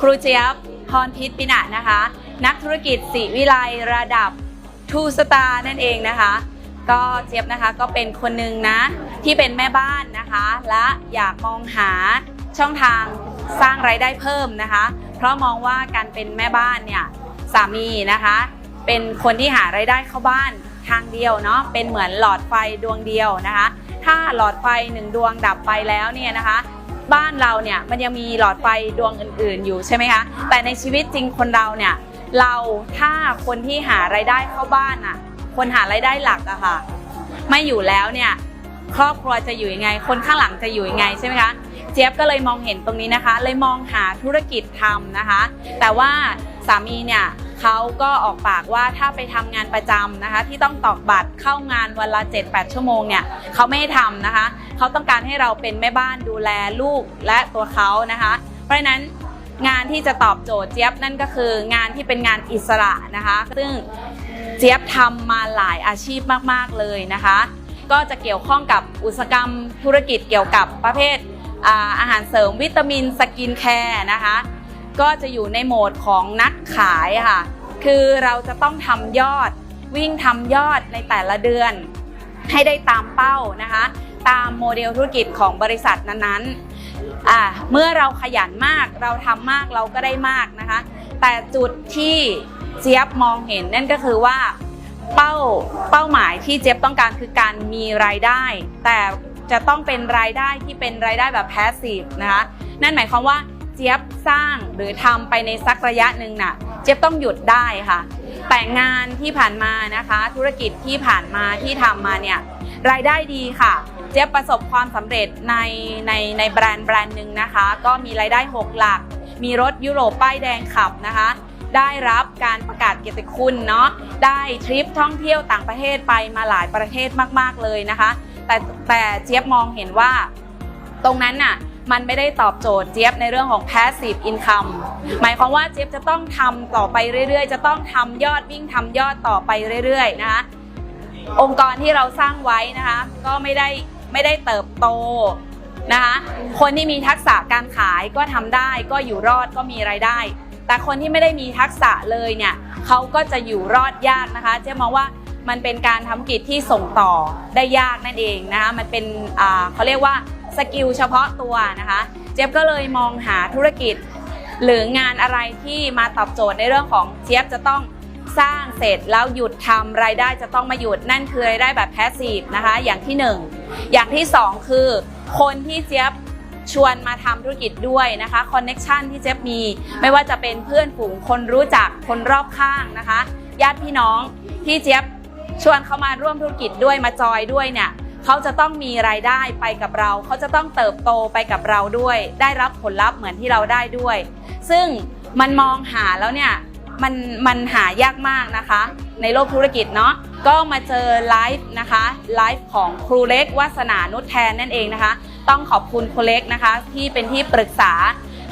ครูเจี๊ยบพรพิษปินะนะคะ นักธุรกิจศิวิไลระดับทูสตาร์นั่นเองนะคะ ก็เจี๊ยบนะคะก็เป็นคนหนึ่งนะที่เป็นแม่บ้านนะคะ และอยากมองหาช่องทางสร้างไรายได้เพิ่มนะคะ เพราะมองว่าการเป็นแม่บ้านเนี่ยสามีนะคะ เป็นคนที่หารายได้เข้าบ้านทางเดียวเนาะเป็นเหมือนหลอดไฟดวงเดียวนะคะ ถ้าหลอดไฟหนึ่งดวงดับไปแล้วเนี่ยนะคะ บ้านเราเนี่ยมันยังมีหลอดไฟดวงอื่น ๆ อยู่ใช่ไหมคะแต่ในชีวิตจริงคนเราเนี่ยเราถ้าคนที่หารายได้เข้าบ้านอะคนหารายได้หลักอะค่ะ ไม่อยู่แล้วเนี่ยครอบครัวจะอยู่ยังไง คนข้างหลังจะอยู่ยังไงใช่ไหมคะเจี๊ยบก็เลยมองเห็นตรงนี้นะคะ เลยมองหาธุรกิจทำนะคะ แต่ว่าสามีเนี่ย เขาก็ออกปากว่าถ้าไปทำงานประจำนะคะ ที่ต้องตอกบัตรเข้างานวันละ 7-8 ชั่วโมงเนี่ยเขาไม่ทำนะคะ เขาต้องการให้เราเป็นแม่บ้านดูแลลูกและตัวเขานะคะ เพราะฉะนั้นงานที่จะตอบโจทย์เจี๊ยบนั่นก็คืองานที่เป็นงานอิสระนะคะ ซึ่งเจี๊ยบทำมาหลายอาชีพมาก ๆ เลยนะคะ ก็จะเกี่ยวข้องกับอุตสาหกรรมธุรกิจเกี่ยวกับประเภทอาหารเสริมวิตามินสกินแคร์นะคะ ก็จะอยู่ในโหมดของนักขายค่ะ คือเราจะต้องทำยอดวิ่งทำยอดในแต่ละเดือน ให้ได้ตามเป้านะคะ ตามโมเดลธุรกิจของบริษัทนั้นๆเมื่อเราขยันมากเราทำมากเราก็ได้มากนะคะ แต่จุดที่เจี๊ยบมองเห็นนั่นก็คือว่าเป้าเป้าหมายที่เจี๊ยบต้องการคือการมีรายได้ แต่จะต้องเป็นรายได้ที่เป็นรายได้แบบแพสซีฟนะคะ นั่นหมายความว่า เจี๊ยบสร้างหรือทำไปในสักระยะหนึ่งน่ะ เจี๊ยบต้องหยุดได้ค่ะ แต่งานที่ผ่านมานะคะ ธุรกิจที่ผ่านมาที่ทำมาเนี่ยรายได้ดีค่ะ เจี๊ยบประสบความสำเร็จในในในแบรนด์แบรนด์หนึ่งนะคะ ก็มีรายได้ 6 หลัก มีรถยุโรปป้ายแดงขับนะคะได้รับการประกาศเกียรติคุณเนาะได้ทริปท่องเที่ยวต่างประเทศไปมาหลายประเทศมาก ๆ เลยนะคะ แต่แต่เจี๊ยบมองเห็นว่า ตรงนั้นน่ะ มันไม่ได้ตอบโจทย์เจี๊ยบในเรื่องของ passive income หมายความว่าเจี๊ยบจะต้องทำต่อไปเรื่อยๆ จะต้องทำยอดวิ่งทำยอดต่อไปเรื่อยๆนะคะองค์กรที่เราสร้างไว้นะคะ ก็ไม่ได้ไม่ได้เติบโตนะคะคนที่มีทักษะการขายก็ทำได้ก็อยู่รอดก็มีรายได้ แต่คนที่ไม่ได้มีทักษะเลยเนี่ยเขาก็จะอยู่รอดยากนะคะเจ๊มองว่ามันเป็นการทำกิจที่ส่งต่อได้ยากนั่นเองนะคะมันเป็นอ่าเขาเรียกว่า สกิลเฉพาะตัวนะคะ เจี๊ยบก็เลยมองหาธุรกิจ หรืองานอะไรที่มาตอบโจทย์ในเรื่องของเจี๊ยบจะต้องสร้างเสร็จแล้วหยุดทำรายได้จะต้องมาหยุดนั่นคือรายได้แบบแพสซีฟนะคะ อย่างที่หนึ่งอย่างที่สองคือ คนที่เจี๊ยบชวนมาทำธุรกิจด้วยนะคะคอนเน็ชันที่เจี๊ยบมี ไม่ว่าจะเป็นเพื่อนฝูงคนรู้จักคนรอบข้างนะคะ ญาติพี่น้องที่เจี๊ยบชวนเขามาร่วมธุรกิจด้วยมาจอยด้วยเนี่ย เขาจะต้องมีรายได้ไปกับเรา เขาจะต้องเติบโตไปกับเราด้วย ได้รับผลลัพธ์เหมือนที่เราได้ด้วย ซึ่งมันมองหาแล้วเนี่ยมันมันหายากมากนะคะ ในโลกธุรกิจเนาะก็มาเจอไลฟ์นะคะไลฟ์ของครูเล็กวาสนานุชแทนนั่นเองนะคะ ต้องขอบคุณครูเล็กนะคะ ที่เป็นที่ปรึกษา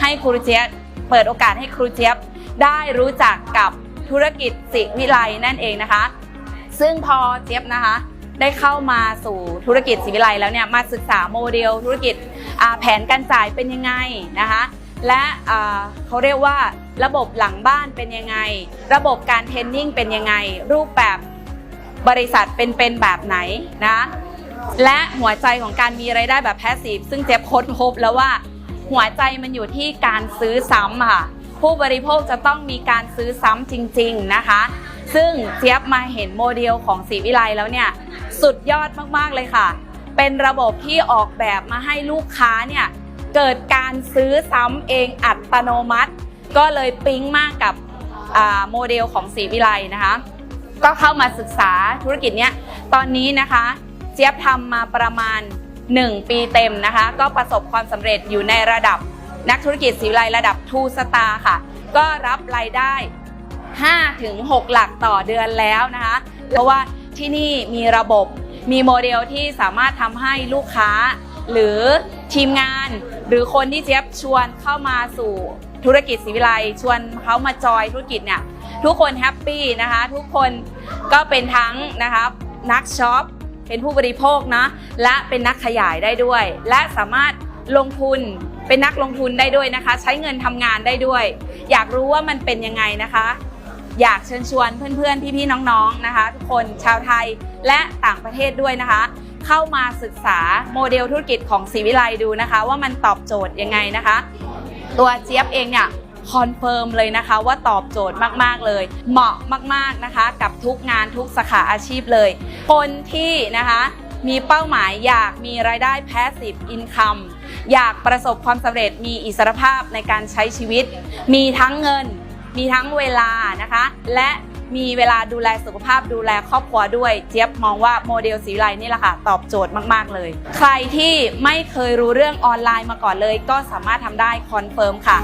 ให้ครูเจี๊ยบเปิดโอกาสให้ครูเจี๊ยบได้รู้จักกับธุรกิจสิวิไลนั่นเองนะคะ ซึ่งพอเจี๊ยบนะคะ ได้เข้ามาสู่ธุรกิจสิวิไลแล้วเนี่ยมาศึกษาโมเดลธุรกิจแผนการจ่ายเป็นยังไงนะคะและเขาเรียกว่าระบบหลังบ้านเป็นยังไง ระบบการเทรนนิ่งเป็นยังไง รูปแบบบริษัทเป็นเป็นแบบไหนนะ และหัวใจของการมีไรายได้แบบแพสซีฟซึ่งเจ๊ยบค้นพบแล้วว่าหัวใจมันอยู่ที่การซื้อซ้ำค่ะ ผู้บริโภคจะต้องมีการซื้อซ้ำจริง ๆนะคะ ซึ่งเจี๊ยบมาเห็นโมเดลของสีวิไลแล้วเนี่ย สุดยอดมากๆเลยค่ะ เป็นระบบที่ออกแบบมาให้ลูกค้าเนี่ยเกิดการซื้อซ้ำเองอัตโนมัติ ก็เลยปิ๊งมากกับโมเดลของสีวิไลนะคะ ก็เข้ามาศึกษาธุรกิจเนี้ยตอนนี้นะคะ เจี๊ยบทำมาประมาณ 1 ปีเต็มนะคะ ก็ประสบความสำเร็จอยู่ในระดับนักธุรกิจสีวิไลระดับ2สตาร์ค่ะ ก็รับรายได้5ถึง6หลักต่อเดือนแล้วนะคะ เพราะว่า ที่นี่มีระบบ มีโมเดลที่สามารถทำให้ลูกค้า หรือทีมงาน หรือคนที่เจี๊ยบชวนเข้ามาสู่ธุรกิจสีวิไลชวนเขามาจอยธุรกิจเนี่ยทุกคนแฮปปี้นะคะทุกคนก็เป็นทั้งนะคะนักช็อปเป็นผู้บริโภคนะและเป็นนักขยายได้ด้วย และสามารถลงทุนเป็นนักลงทุนได้ด้วยนะคะ ใช้เงินทำงานได้ด้วย อยากรู้ว่ามันเป็นยังไงนะคะ อยากเชิญชวนเพื่อนๆ พี่ๆ น้องๆ นะคะ ทุกคนชาวไทยและต่างประเทศด้วยนะคะ เข้ามาศึกษาโมเดลธุรกิจของศรีวิไลดูนะคะ ว่ามันตอบโจทย์ยังไงนะคะ ตัวเจี๊ยบเองเนี่ยคอนเฟิร์มเลยนะคะว่าตอบโจทย์มากๆเลย เหมาะมากๆนะคะ กับทุกงานทุกสาขาอาชีพเลย คนที่นะคะมีเป้าหมายอยากมีรายได้ passive income อยากประสบความสำเร็จมีอิสรภาพในการใช้ชีวิต มีทั้งเงิน มีทั้งเวลานะคะ และมีเวลาดูแลสุขภาพดูแลครอบครัวด้วย เจี๊ยบมองว่าโมเดลสีไลนี่แหละค่ะ ตอบโจทย์มาก ๆ เลย ใครที่ไม่เคยรู้เรื่องออนไลน์มาก่อนเลย ก็สามารถทำได้คอนเฟิร์มค่ะ